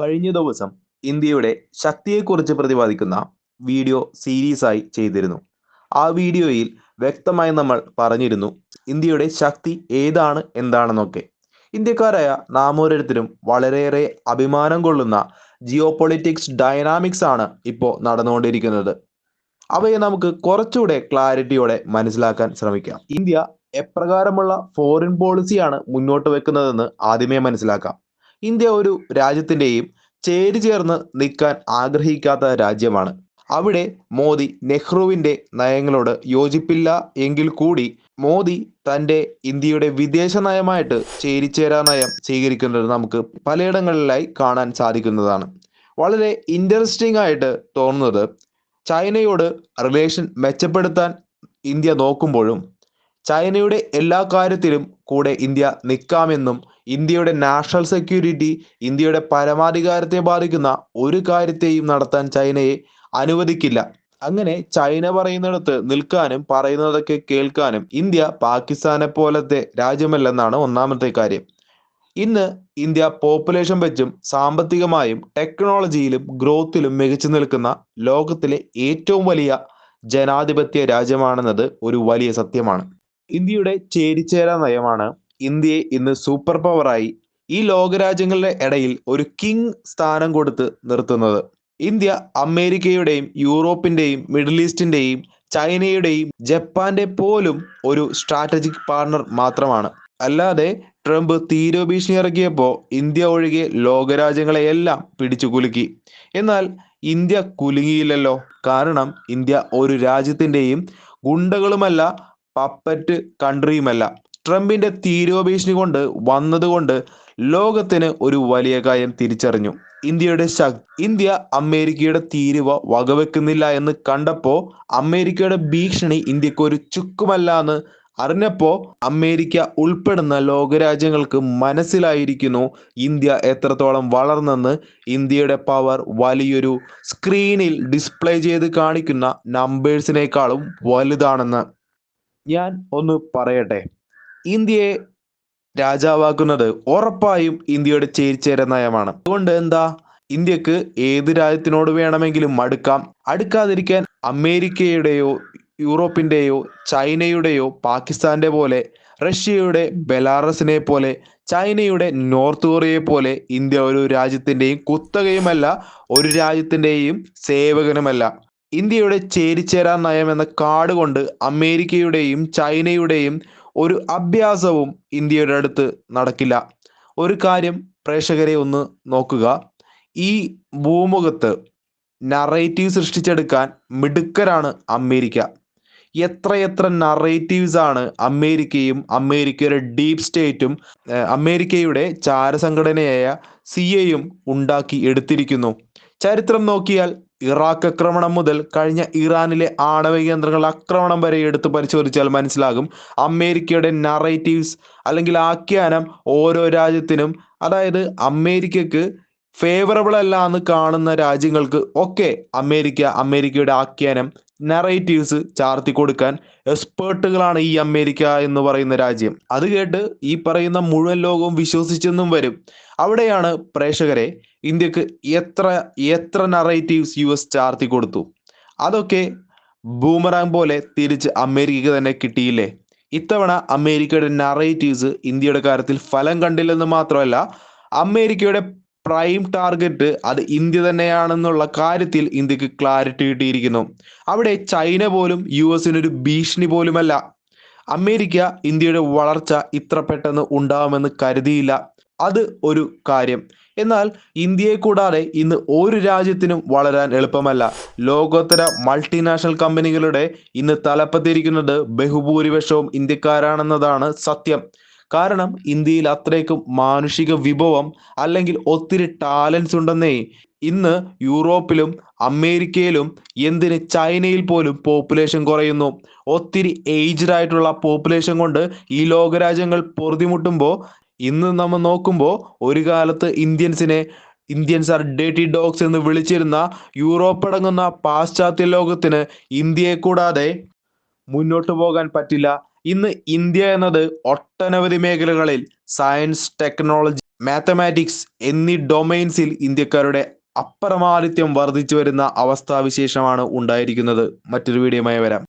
കഴിഞ്ഞ ദിവസം ഇന്ത്യയുടെ ശക്തിയെക്കുറിച്ച് പ്രതിപാദിക്കുന്ന വീഡിയോ സീരീസായി ചെയ്തിരുന്നു. ആ വീഡിയോയിൽ വ്യക്തമായി നമ്മൾ പറഞ്ഞിരുന്നു ഇന്ത്യയുടെ ശക്തി ഏതാണ് എന്താണെന്നൊക്കെ. ഇന്ത്യക്കാരായ നാം ഓരോരുത്തരും വളരെയേറെ അഭിമാനം കൊള്ളുന്ന ജിയോ പൊളിറ്റിക്സ് ഡൈനാമിക്സ് ആണ് ഇപ്പോൾ നടന്നുകൊണ്ടിരിക്കുന്നത്. അവയെ നമുക്ക് കുറച്ചുകൂടെ ക്ലാരിറ്റിയോടെ മനസ്സിലാക്കാൻ ശ്രമിക്കാം. ഇന്ത്യ എപ്രകാരമുള്ള ഫോറിൻ പോളിസിയാണ് മുന്നോട്ട് വെക്കുന്നതെന്ന് ആദ്യമേ മനസ്സിലാക്കാം. ഇന്ത്യ ഒരു രാജ്യത്തിന്റെയും ചേരി ചേർന്ന് നിൽക്കാൻ ആഗ്രഹിക്കാത്ത രാജ്യമാണ്. അവിടെ മോദി നെഹ്റുവിന്റെ നയങ്ങളോട് യോജിപ്പില്ല എങ്കിൽ കൂടി മോദി തന്റെ ഇന്ത്യയുടെ വിദേശ നയമായിട്ട് ചേരിചേരാ നയം സ്വീകരിക്കുന്നത് നമുക്ക് പലയിടങ്ങളിലായി കാണാൻ സാധിക്കുന്നതാണ്. വളരെ ഇൻട്രസ്റ്റിംഗ് ആയിട്ട് തോന്നുന്നത് ചൈനയോട് റിലേഷൻ മെച്ചപ്പെടുത്താൻ ഇന്ത്യ നോക്കുമ്പോഴും ചൈനയുടെ എല്ലാ കാര്യത്തിലും കൂടെ ഇന്ത്യ നിൽക്കാമെന്നും ഇന്ത്യയുടെ നാഷണൽ സെക്യൂരിറ്റി ഇന്ത്യയുടെ പരമാധികാരത്തെ ബാധിക്കുന്ന ഒരു കാര്യത്തെയും നടത്താൻ ചൈനയെ അനുവദിക്കില്ല. അങ്ങനെ ചൈന പറയുന്നിടത്ത് നിൽക്കാനും പറയുന്നതൊക്കെ കേൾക്കാനും ഇന്ത്യ പാകിസ്ഥാനെ പോലത്തെ രാജ്യമല്ലെന്നാണ് ഒന്നാമത്തെ കാര്യം. ഇന്ന് ഇന്ത്യ പോപ്പുലേഷൻ വെച്ചും സാമ്പത്തികമായും ടെക്നോളജിയിലും ഗ്രോത്തിലും മികച്ചു നിൽക്കുന്ന ലോകത്തിലെ ഏറ്റവും വലിയ ജനാധിപത്യ രാജ്യമാണെന്നത് ഒരു വലിയ സത്യമാണ്. ഇന്ത്യയുടെ ചേരിചേരാ നയമാണ് ഇന്ത്യയെ ഇന്ന് സൂപ്പർ പവറായി ഈ ലോകരാജ്യങ്ങളുടെ ഇടയിൽ ഒരു കിങ് സ്ഥാനം കൊടുത്ത് നിർത്തുന്നത്. ഇന്ത്യ അമേരിക്കയുടെയും യൂറോപ്പിന്റെയും മിഡിൽ ഈസ്റ്റിന്റെയും ചൈനയുടെയും ജപ്പാന്റെ പോലും ഒരു സ്ട്രാറ്റജിക് പാർട്ണർ മാത്രമാണ്. അല്ലാതെ ട്രംപ് തീരഭീഷണി ഇറക്കിയപ്പോൾ ഇന്ത്യ ഒഴികെ ലോകരാജ്യങ്ങളെയെല്ലാം പിടിച്ചു കുലുക്കി. എന്നാൽ ഇന്ത്യ കുലുങ്ങിയില്ലല്ലോ. കാരണം ഇന്ത്യ ഒരു രാജ്യത്തിന്റെയും ഗുണ്ടകളുമല്ല പപ്പറ്റ് കൺട്രിയുമല്ല ട്രംപിന്റെ തീരോഭീഷണി കൊണ്ട് വന്നതുകൊണ്ട് ലോകത്തിന് ഒരു വലിയ കാര്യം തിരിച്ചറിഞ്ഞു. ഇന്ത്യയുടെ ശക്തി ഇന്ത്യ അമേരിക്കയുടെ തീരുവ വകവെക്കുന്നില്ല എന്ന് കണ്ടപ്പോ അമേരിക്കയുടെ ഭീഷണി ഇന്ത്യയ്ക്ക് ഒരു ചുക്കുമല്ല എന്ന് അറിഞ്ഞപ്പോ അമേരിക്ക ഉൾപ്പെടുന്ന ലോകരാജ്യങ്ങൾക്ക് മനസ്സിലായിരിക്കുന്നു ഇന്ത്യ എത്രത്തോളം വളർന്നെന്ന് ഇന്ത്യയുടെ പവർ വലിയൊരു സ്ക്രീനിൽ ഡിസ്പ്ലേ ചെയ്ത് കാണിക്കുന്ന നമ്പേഴ്സിനേക്കാളും വലുതാണെന്ന്. ഞാൻ ഒന്ന് പറയട്ടെ. ഇന്ത്യയെ രാജാവാക്കുന്നത് ഉറപ്പായും ഇന്ത്യയുടെ ചേരിച്ചേര നയമാണ്. അതുകൊണ്ട് എന്താ? ഇന്ത്യയ്ക്ക് ഏത് രാജ്യത്തിനോട് വേണമെങ്കിലും അടുക്കാം. അടുക്കാതിരിക്കാൻ അമേരിക്കയുടെയോ യൂറോപ്പിന്റെയോ ചൈനയുടെയോ പാകിസ്ഥാന്റെ പോലെ റഷ്യയുടെ ബെലാറസിനെ പോലെ ചൈനയുടെ നോർത്ത് കൊറിയയെ പോലെ ഇന്ത്യ ഒരു രാജ്യത്തിന്റെയും കുത്തകയുമല്ല ഒരു രാജ്യത്തിന്റെയും സേവകനുമല്ല. ഇന്ത്യയുടെ ചേരിച്ചേരാ നയം എന്ന കാർഡ് കൊണ്ട് അമേരിക്കയുടെയും ചൈനയുടെയും ഒരു അഭ്യാസവും ഇന്ത്യയുടെ അടുത്ത് നടക്കില്ല. ഒരു കാര്യം പ്രേക്ഷകരെ ഒന്ന് നോക്കുക. ഈ ഭൂമുഖത്ത് നറേറ്റീവ് സൃഷ്ടിച്ചെടുക്കാൻ മിടുക്കരാണ് അമേരിക്ക. എത്രയെത്ര നറേറ്റീവ്സ് ആണ് അമേരിക്കയും അമേരിക്കയുടെ ഡീപ് സ്റ്റേറ്റും അമേരിക്കയുടെ ചാരസംഘടനയായ സി എയും ഉണ്ടാക്കി എടുത്തിരിക്കുന്നു. ചരിത്രം നോക്കിയാൽ ഇറാഖ് ആക്രമണം മുതൽ കഴിഞ്ഞ ഇറാനിലെ ആണവ കേന്ദ്രങ്ങൾ ആക്രമണം വരെ എടുത്തു പരിശോധിച്ചാൽ മനസ്സിലാകും. അമേരിക്കയുടെ നറേറ്റീവ്സ് അല്ലെങ്കിൽ ആഖ്യാനം ഓരോ രാജ്യത്തിനും അതായത് അമേരിക്കക്ക് ഫേവറബിൾ അല്ല എന്ന് കാണുന്ന രാജ്യങ്ങൾക്ക് ഒക്കെ അമേരിക്ക അമേരിക്കയുടെ ആഖ്യാനം നറേറ്റീവ്സ് ചാർത്തി കൊടുക്കാൻ എക്സ്പേർട്ടുകളാണ് ഈ അമേരിക്ക എന്ന് പറയുന്ന രാജ്യം. അത് കേട്ട് ഈ പറയുന്ന മുഴുവൻ ലോകവും വിശ്വസിച്ചെന്നും വരും. അവിടെയാണ് പ്രേക്ഷകരെ ഇന്ത്യയ്ക്ക് എത്ര എത്ര നറേറ്റീവ്സ് യു എസ് ചാർത്തി കൊടുത്തു. അതൊക്കെ ബൂമറാങ് പോലെ തിരിച്ച് അമേരിക്കക്ക് തന്നെ കിട്ടിയില്ലേ? ഇത്തവണ അമേരിക്കയുടെ നറേറ്റീവ്സ് ഇന്ത്യയുടെ കാര്യത്തിൽ ഫലം കണ്ടില്ലെന്ന് മാത്രമല്ല അമേരിക്കയുടെ പ്രൈം ടാർഗറ്റ് അത് ഇന്ത്യ തന്നെയാണെന്നുള്ള കാര്യത്തിൽ ഇന്ത്യയ്ക്ക് ക്ലാരിറ്റി കിട്ടിയിരിക്കുന്നു. അവിടെ ചൈന പോലും യു എസിനൊരു ഭീഷണി പോലുമല്ല. അമേരിക്ക ഇന്ത്യയുടെ വളർച്ച ഇത്ര പെട്ടെന്ന് ഉണ്ടാവുമെന്ന് കരുതിയില്ല. അത് ഒരു കാര്യം. എന്നാൽ ഇന്ത്യയെ കൂടാതെ ഇന്ന് ഒരു രാജ്യത്തിനും വളരാൻ എളുപ്പമല്ല. ലോകോത്തര മൾട്ടിനാഷണൽ കമ്പനികളുടെ ഇന്ന് തലപ്പത്തിരിക്കുന്നത് ബഹുഭൂരിപക്ഷവും ഇന്ത്യക്കാരാണെന്നതാണ് സത്യം. കാരണം ഇന്ത്യയിൽ അത്രയ്ക്കും മാനുഷിക വിഭവം അല്ലെങ്കിൽ ഒത്തിരി ടാലൻസ് ഉണ്ടെന്നേ. ഇന്ന് യൂറോപ്പിലും അമേരിക്കയിലും എന്തിന് ചൈനയിൽ പോലും പോപ്പുലേഷൻ കുറയുന്നു. ഒത്തിരി ഏജ്ഡ് ആയിട്ടുള്ള പോപ്പുലേഷൻ കൊണ്ട് ഈ ലോകരാജ്യങ്ങൾ പൊറുതിമുട്ടുമ്പോൾ ഇന്ന് നമ്മൾ നോക്കുമ്പോൾ ഒരു കാലത്ത് ഇന്ത്യൻസിനെ ഇന്ത്യൻസ് ആർ ഡേറ്റി ഡോഗ്സ് എന്ന് വിളിച്ചിരുന്ന യൂറോപ്പ് അടങ്ങുന്ന പാശ്ചാത്യ ലോകത്തിന് ഇന്ത്യയെ കൂടാതെ മുന്നോട്ട് പോകാൻ പറ്റില്ല. ഇന്ന് ഇന്ത്യ എന്നത് ഒട്ടനവധി മേഖലകളിൽ സയൻസ് ടെക്നോളജി മാത്തമാറ്റിക്സ് എന്നീ ഡൊമൈൻസിൽ ഇന്ത്യക്കാരുടെ അപ്രമാദിത്യം വർദ്ധിച്ചു വരുന്ന അവസ്ഥാവിശേഷമാണ് ഉണ്ടായിരിക്കുന്നത്. മറ്റൊരു വീഡിയോമായി വരാം.